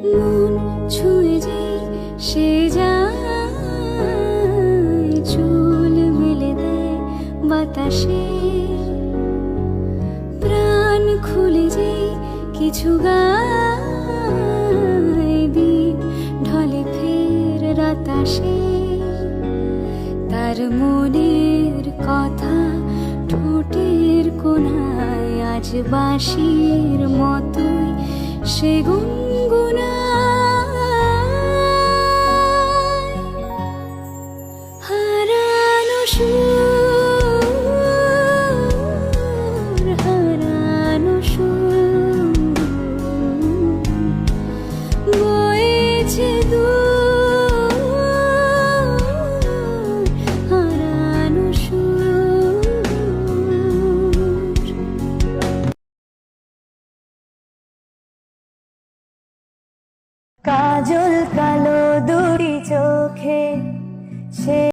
মন ছুঁয়ে সে চুল মেলে দেয় বাতাসে। প্রাণ খুলে কিছু দিন ঢলে ফের রাতাসে। তার মনের কথা আজ মতোই সে কাজল কালো দুটি চোখে সে